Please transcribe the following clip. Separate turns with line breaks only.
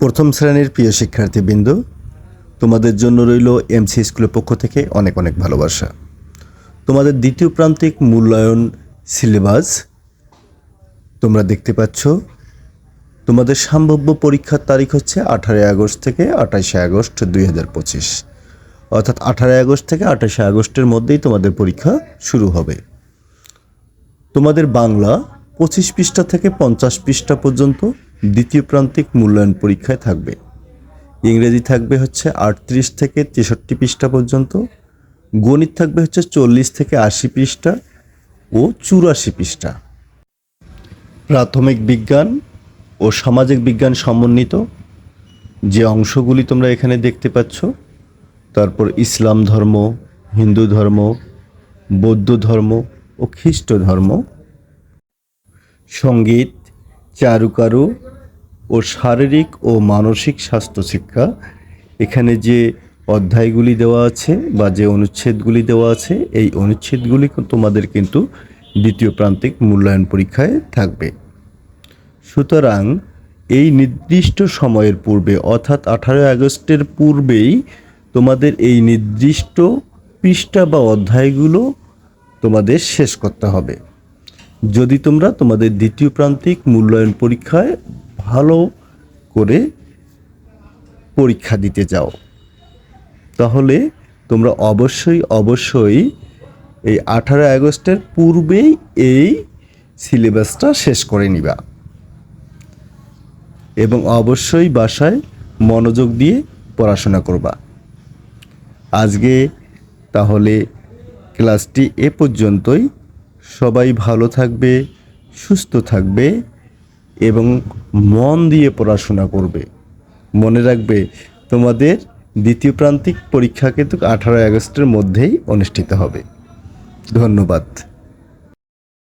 প্রথম শ্রেণির প্রিয় শিক্ষার্থীবৃন্দ, তোমাদের জন্য রইল এমসি স্কুলের পক্ষ থেকে অনেক অনেক ভালোবাসা। তোমাদের দ্বিতীয় প্রান্তিক মূল্যায়ন সিলেবাস তোমরা দেখতে পাচ্ছ। তোমাদের সম্ভাব্য পরীক্ষার তারিখ হচ্ছে আঠারোই আগস্ট থেকে আঠাশে আগস্ট দুই হাজার পঁচিশ। অর্থাৎ আঠারোই আগস্ট থেকে আঠাশে আগস্টের মধ্যেই তোমাদের পরীক্ষা শুরু হবে। তোমাদের বাংলা পঁচিশ পৃষ্ঠা থেকে পঞ্চাশ পৃষ্ঠা পর্যন্ত দ্বিতীয় প্রান্তিক মূল্যায়ন পরীক্ষায় থাকবে। ইংরেজি থাকবে হচ্ছে আটত্রিশ থেকে তেষট্টি পৃষ্ঠা পর্যন্ত, গণিত থাকবে হচ্ছে চল্লিশ থেকে আশি পৃষ্ঠা ও চুরাশি পৃষ্ঠা। প্রাথমিক বিজ্ঞান ও সামাজিক বিজ্ঞান সমন্বিত। যে অংশগুলি তোমরা এখানে দেখতে পাচ্ছ, তারপর ইসলাম ধর্ম, হিন্দু ধর্ম, বৌদ্ধ ধর্ম ও খ্রিস্ট ধর্ম। সংগীত চারুকারু ও শারীরিক ও মানসিক স্বাস্থ্য শিক্ষা। এখানে যে অধ্যায়গুলি দেওয়া আছে বা যে অনুচ্ছেদগুলি দেওয়া আছে, এই অনুচ্ছেদগুলি তোমাদের কিন্তু দ্বিতীয় প্রান্তিক মূল্যায়ন পরীক্ষায় থাকবে। সুতরাং এই নির্দিষ্ট সময়ের পূর্বে, অর্থাৎ আঠারোই আগস্টের পূর্বেই তোমাদের এই নির্দিষ্ট পৃষ্ঠা বা অধ্যায়গুলো তোমাদের শেষ করতে হবে। যদি তোমরা তোমাদের দ্বিতীয় প্রান্তিক মূল্যায়ন পরীক্ষায় ভালো করে পরীক্ষা দিতে যাও তাহলে তোমরা অবশ্যই অবশ্যই এই আঠারোই আগস্টের পূর্বেই এই সিলেবাসটা শেষ করে নিবা। এবং অবশ্যই বাসায় মনোযোগ দিয়ে পড়াশোনা করবা। আজকে তাহলে ক্লাসটি এ পর্যন্তই। সবাই ভালো থাকবে, সুস্থ থাকবে এবং মন দিয়ে পড়াশোনা করবে। মনে রাখবে, তোমাদের দ্বিতীয় প্রান্তিক পরীক্ষা কিন্তু আঠারোই আগস্টের মধ্যেই অনুষ্ঠিত হবে। ধন্যবাদ।